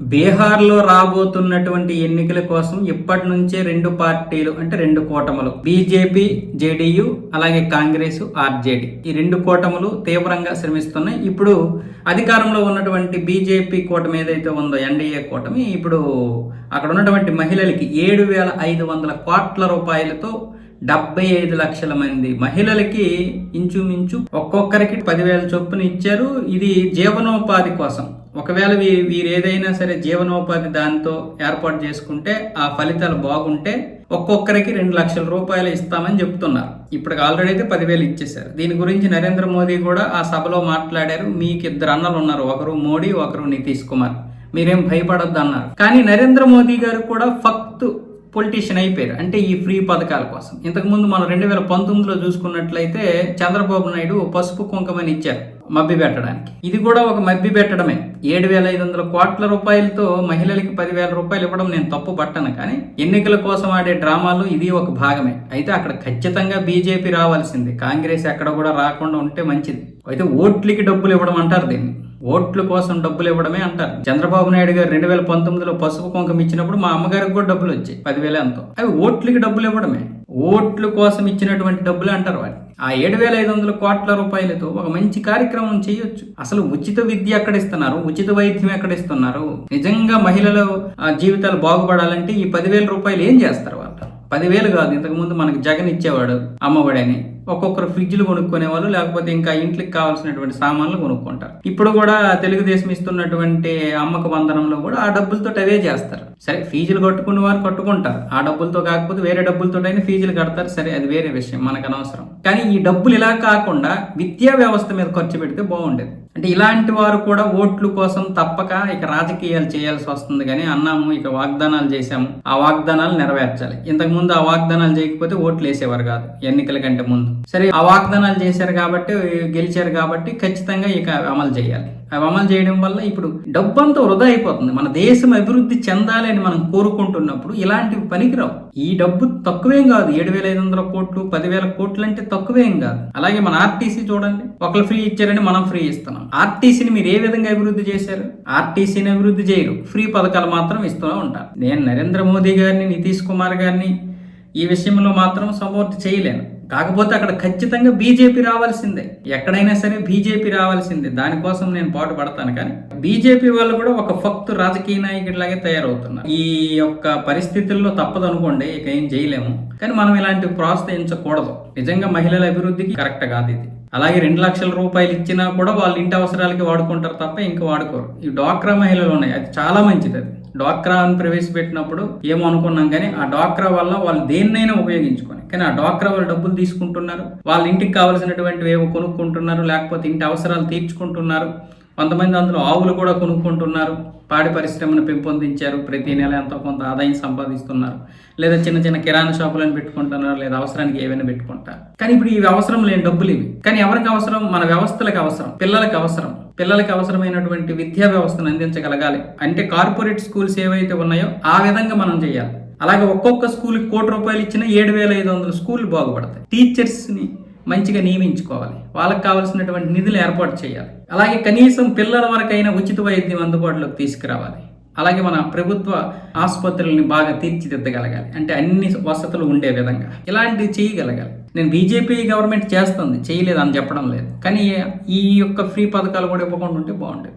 బీహార్లో రాబోతున్నటువంటి ఎన్నికల కోసం ఇప్పటి నుంచే రెండు పార్టీలు అంటే రెండు కూటములు బీజేపీ జేడీయూ అలాగే కాంగ్రెస్ ఆర్జేడీ. ఈ రెండు కూటములు తీవ్రంగా శ్రమిస్తున్నాయి. ఇప్పుడు అధికారంలో ఉన్నటువంటి బీజేపీ కూటమి ఏదైతే ఉందో ఎన్డీఏ కూటమి ఇప్పుడు అక్కడ ఉన్నటువంటి మహిళలకి ఏడు వేల ఐదు వందల కోట్ల రూపాయలతో డెబ్బై ఐదు లక్షల మంది మహిళలకి ఇంచుమించు ఒక్కొక్కరికి పదివేల చొప్పున ఇచ్చారు. ఇది జీవనోపాధి కోసం. ఒకవేళ వీ వీరు ఏదైనా సరే జీవనోపాధి దాంతో ఏర్పాటు చేసుకుంటే ఆ ఫలితాలు బాగుంటే ఒక్కొక్కరికి రెండు లక్షల రూపాయలు ఇస్తామని చెప్తున్నారు. ఇప్పటికి ఆల్రెడీ అయితే పదివేలు ఇచ్చేశారు. దీని గురించి నరేంద్ర మోదీ కూడా ఆ సభలో మాట్లాడారు. మీకు ఇద్దరు అన్నలు ఉన్నారు. ఒకరు మోడీ ఒకరు నితీష్ కుమార్. మీరేం భయపడొద్దు అన్నారు కానీ నరేంద్ర మోదీ గారు కూడా ఫక్తు పొలిటీషియన్ అయిపోయారు. అంటే ఈ ఫ్రీ పథకాల కోసం. ఇంతకుముందు మనం రెండు వేల పంతొమ్మిదిలో చూసుకున్నట్లయితే చంద్రబాబు నాయుడు పసుపు కుంకుమని ఇచ్చారు మబ్బి పెట్టడానికి. ఇది కూడా ఒక మబ్బి పెట్టడమే. ఏడు వేల ఐదు వందల కోట్ల రూపాయలతో మహిళలకి పదివేల రూపాయలు ఇవ్వడం నేను తప్పు పట్టను కానీ ఎన్నికల కోసం ఆడే డ్రామాలు ఇది ఒక భాగమే. అయితే అక్కడ ఖచ్చితంగా బీజేపీ రావాల్సింది. కాంగ్రెస్ ఎక్కడ కూడా రాకుండా ఉంటే మంచిది. అయితే ఓట్లకి డబ్బులు ఇవ్వడం అంటారు దీన్ని. ఓట్ల కోసం డబ్బులు ఇవ్వడమే అంటారు. చంద్రబాబు నాయుడు గారు రెండు వేల పంతొమ్మిదిలో పసుపు కుంకం ఇచ్చినప్పుడు మా అమ్మగారికి కూడా డబ్బులు వచ్చాయి. పదివేల ఎంతో. అవి ఓట్లకి డబ్బులు ఇవ్వడమే. ఓట్ల కోసం ఇచ్చినటువంటి డబ్బులు అంటారు వాటి ఆ ఏడు వేల ఐదు వందల కోట్ల రూపాయలతో ఒక మంచి కార్యక్రమం చేయొచ్చు. అసలు ఉచిత విద్య ఎక్కడ ఇస్తున్నారు? ఉచిత వైద్యం ఎక్కడ ఇస్తున్నారు? నిజంగా మహిళల జీవితాలు బాగుపడాలంటే ఈ పదివేల రూపాయలు ఏం చేస్తారు వాళ్ళు? పదివేలు కాదు. ఇంతకుముందు మనకు జగన్ ఇచ్చేవాడు అమ్మఒడి అని. ఒక్కొక్కరు ఫ్రిడ్జ్లు కొనుక్కునేవాళ్ళు లేకపోతే ఇంకా ఇంట్లోకి కావాల్సినటువంటి సామాన్లు కొనుక్కుంటారు. ఇప్పుడు కూడా తెలుగుదేశం ఇస్తున్నటువంటి అమ్మక బంధనంలో కూడా ఆ డబ్బులతో అవే చేస్తారు. సరే ఫీజులు కట్టుకున్న వారు కట్టుకుంటారు. ఆ డబ్బులతో కాకపోతే వేరే డబ్బులతో అయినా ఫీజులు కడతారు. సరే అది వేరే విషయం మనకు అనవసరం కానీ ఈ డబ్బులు ఇలా కాకుండా విద్యా వ్యవస్థ మీద ఖర్చు పెడితే బాగుండేది. అంటే ఇలాంటి వారు కూడా ఓట్ల కోసం తప్పక ఇక రాజకీయాలు చేయాల్సి వస్తుంది కానీ అన్నాము ఇక వాగ్దానాలు చేశాము. ఆ వాగ్దానాలు నెరవేర్చాలి. ఇంతకు ముందు ఆ వాగ్దానాలు చేయకపోతే ఓట్లు వేసేవారు కాదు ఎన్నికల కంటే ముందు. సరే ఆ వాగ్దానాలు చేశారు కాబట్టి గెలిచారు కాబట్టి ఖచ్చితంగా ఇక అవి అమలు చేయాలి. అవి అమలు చేయడం వల్ల ఇప్పుడు డబ్బంతా వృధా అయిపోతుంది. మన దేశం అభివృద్ధి చెందాలి అని మనం కోరుకుంటున్నప్పుడు ఇలాంటివి పనికిరావు. ఈ డబ్బు తక్కువేం కాదు. ఏడు వేల ఐదు వందల కోట్లు పదివేల కోట్లు అంటే తక్కువేం కాదు. అలాగే మన ఆర్టీసీ చూడండి. ఒకరు ఫ్రీ ఇచ్చారని మనం ఫ్రీ ఇస్తున్నాం. ఆర్టీసీని మీరు ఏ విధంగా అభివృద్ధి చేశారు? ఆర్టీసీని అభివృద్ధి చేయరు. ఫ్రీ పథకాలు మాత్రం ఇస్తూనే ఉంటారు. నేను నరేంద్ర మోదీ గారిని నితీష్ కుమార్ గారిని ఈ విషయంలో మాత్రం సపోర్ట్ చేయలేను. కాకపోతే అక్కడ ఖచ్చితంగా బీజేపీ రావాల్సిందే. ఎక్కడైనా సరే బీజేపీ రావాల్సిందే. దానికోసం నేను పాటు పడతాను కానీ బీజేపీ వాళ్ళు కూడా ఒక ఫక్తు రాజకీయ నాయకుడిలాగే తయారవుతున్నారు. ఈ యొక్క పరిస్థితుల్లో తప్పదు అనుకోండి ఇక ఏం చేయలేము. కానీ మనం ఇలాంటివి ప్రోత్సహించకూడదు నిజంగా మహిళల అభివృద్ధికి కరెక్ట్ కాదు ఇది. అలాగే రెండు లక్షల రూపాయలు ఇచ్చినా కూడా వాళ్ళ ఇంటి అవసరాలకి వాడుకుంటారు తప్ప ఇంకా వాడుకోరు. ఈ డ్వాక్రా మహిళలు ఉన్నాయి. అది చాలా మంచిది అది. డ్వాక్రా అని ప్రవేశపెట్టినప్పుడు ఏమో అనుకున్నాం కానీ ఆ డ్వాక్రా వల్ల వాళ్ళు దేన్నైనా ఉపయోగించుకొని. కానీ ఆ డ్వాక్రా వాళ్ళు డబ్బులు తీసుకుంటున్నారు. వాళ్ళ ఇంటికి కావాల్సినటువంటివి ఏవో కొనుక్కుంటున్నారు లేకపోతే ఇంటి అవసరాలు తీర్చుకుంటున్నారు. కొంతమంది అందులో ఆవులు కూడా కొనుక్కుంటున్నారు. పాడి పరిశ్రమను పెంపొందించారు. ప్రతి నెల ఎంతో కొంత ఆదాయం సంపాదిస్తున్నారు. లేదా చిన్న చిన్న కిరాణా షాపులను పెట్టుకుంటున్నారు? లేదా అవసరానికి ఏవైనా పెట్టుకుంటారు? కానీ ఇప్పుడు ఇవి అవసరం లేని డబ్బులు ఇవి. కానీ ఎవరికి అవసరం? మన వ్యవస్థలకు అవసరం. పిల్లలకు అవసరం. పిల్లలకి అవసరమైనటువంటి విద్యా వ్యవస్థను అందించగలగాలి. అంటే కార్పొరేట్ స్కూల్స్ ఏవైతే ఉన్నాయో ఆ విధంగా మనం చేయాలి. అలాగే ఒక్కొక్క స్కూల్కి కోటి రూపాయలు ఇచ్చినా ఏడు వేల ఐదు వందల స్కూల్ బాగుపడతాయి. టీచర్స్ని మంచిగా నియమించుకోవాలి. వాళ్ళకి కావాల్సినటువంటి నిధులు ఏర్పాటు చేయాలి. అలాగే కనీసం పిల్లల వరకైనా ఉచిత వైద్యం అందుబాటులోకి తీసుకురావాలి. అలాగే మన ప్రభుత్వ ఆసుపత్రుల్ని బాగా తీర్చిదిద్దగలగాలి. అంటే అన్ని వసతులు ఉండే విధంగా. ఇలాంటివి చేయగలగాలి. నేను బీజేపీ గవర్నమెంట్ చేస్తుంది. చేయలేదు అని చెప్పడం లేదు. కానీ ఈ యొక్క ఫ్రీ పథకాలు కూడా ఇవ్వకుండా ఉంటే బాగుండేది.